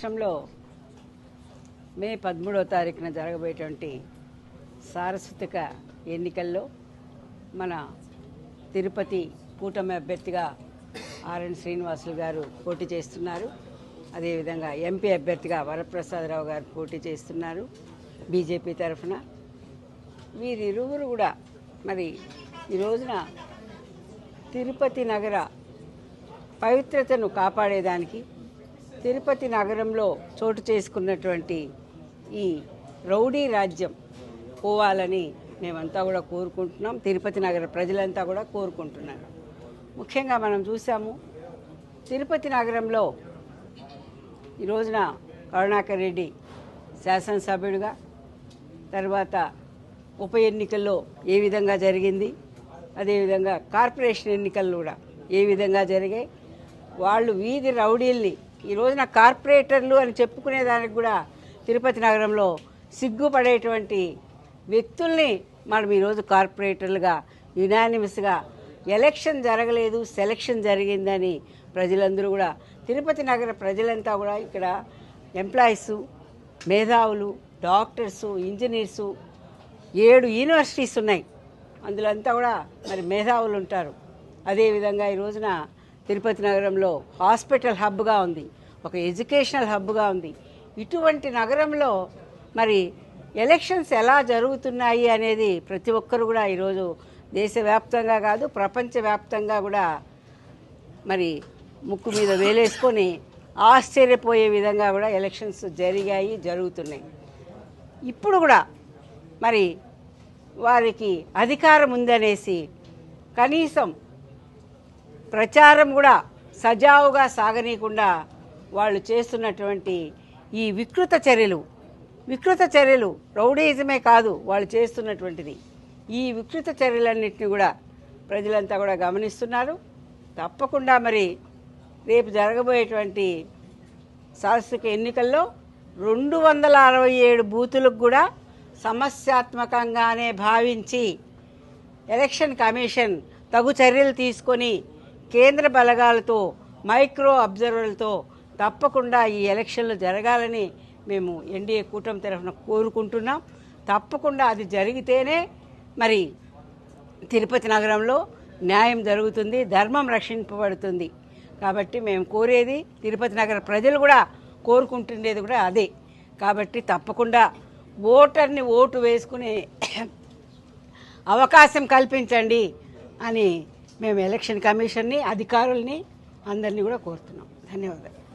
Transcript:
రాష్ట్రంలో మే పదమూడవ తారీఖున జరగబోయేటువంటి సారస్వతిక ఎన్నికల్లో మన తిరుపతి కూటమి అభ్యర్థిగా ఆర్ఎన్ శ్రీనివాసులు గారు పోటీ చేస్తున్నారు. అదేవిధంగా ఎంపీ అభ్యర్థిగా వరప్రసాదరావు గారు పోటీ చేస్తున్నారు బీజేపీ తరఫున. వీరిరువురు కూడా మరి ఈ రోజున తిరుపతి నగర పవిత్రతను కాపాడేదానికి తిరుపతి నగరంలో చోటు చేసుకున్నటువంటి ఈ రౌడీ రాజ్యం పోవాలని మేమంతా కూడా కోరుకుంటున్నాం. తిరుపతి నగర ప్రజలంతా కూడా కోరుకుంటున్నారు. ముఖ్యంగా మనం చూసాము తిరుపతి నగరంలో ఈ రోజున కరుణాకర్ రెడ్డి శాసనసభ్యుడిగా తర్వాత ఉప ఎన్నికల్లో ఏ విధంగా జరిగింది అదేవిధంగా కార్పొరేషన్ ఎన్నికలు కూడా ఏ విధంగా జరిగాయి వాళ్ళు వీధి రౌడీల్ని ఈ రోజున కార్పొరేటర్లు అని చెప్పుకునేదానికి కూడా తిరుపతి నగరంలో సిగ్గుపడేటువంటి వ్యక్తుల్ని మనం ఈరోజు కార్పొరేటర్లుగా యునానిమస్గా ఎలక్షన్ జరగలేదు సెలక్షన్ జరిగిందని ప్రజలందరూ కూడా తిరుపతి నగర ప్రజలంతా కూడా ఇక్కడ ఎంప్లాయీస్ మేధావులు డాక్టర్సు ఇంజనీర్సు ఏడు యూనివర్సిటీస్ ఉన్నాయి. అందులో అంతా కూడా మరి మేధావులు ఉంటారు. అదేవిధంగా ఈ రోజున తిరుపతి నగరంలో హాస్పిటల్ హబ్గా ఉంది ఒక ఎడ్యుకేషనల్ హబ్గా ఉంది. ఇటువంటి నగరంలో మరి ఎలక్షన్స్ ఎలా జరుగుతున్నాయి అనేది ప్రతి ఒక్కరు కూడా ఈరోజు దేశవ్యాప్తంగా కాదు ప్రపంచవ్యాప్తంగా కూడా మరి ముక్కు మీద వేలేసుకొని ఆశ్చర్యపోయే విధంగా కూడా ఎలక్షన్స్ జరిగాయి జరుగుతున్నాయి. ఇప్పుడు కూడా మరి వారికి అధికారం ఉందనేసి కనీసం ప్రచారం కూడా సజావుగా సాగనీయకుండా వాళ్ళు చేస్తున్నటువంటి ఈ వికృత చర్యలు వికృత చర్యలు రౌడీజమే కాదు వాళ్ళు చేస్తున్నటువంటిది. ఈ వికృత చర్యలన్నింటినీ కూడా ప్రజలంతా కూడా గమనిస్తున్నారు. తప్పకుండా మరి రేపు జరగబోయేటువంటి శాస్త్రిక ఎన్నికల్లో రెండు వందల అరవై ఏడు బూతులకు కూడా సమస్యాత్మకంగానే భావించి ఎలక్షన్ కమిషన్ తగు చర్యలు తీసుకొని కేంద్ర బలగాలతో మైక్రో అబ్జర్వర్లతో తప్పకుండా ఈ ఎలక్షన్లు జరగాలని మేము ఎన్డీఏ కూటమి తరఫున కోరుకుంటున్నాం. తప్పకుండా అది జరిగితేనే మరి తిరుపతి నగరంలో న్యాయం జరుగుతుంది ధర్మం రక్షింపబడుతుంది. కాబట్టి మేము కోరేది తిరుపతి నగర ప్రజలు కూడా కోరుకుంటుండేది కూడా అదే. కాబట్టి తప్పకుండా ఓటర్ని ఓటు వేసుకునే అవకాశం కల్పించండి అని మేము ఎలక్షన్ కమిషన్ని అధికారుల్ని అందరినీ కూడా కోరుతున్నాం. ధన్యవాదాలు.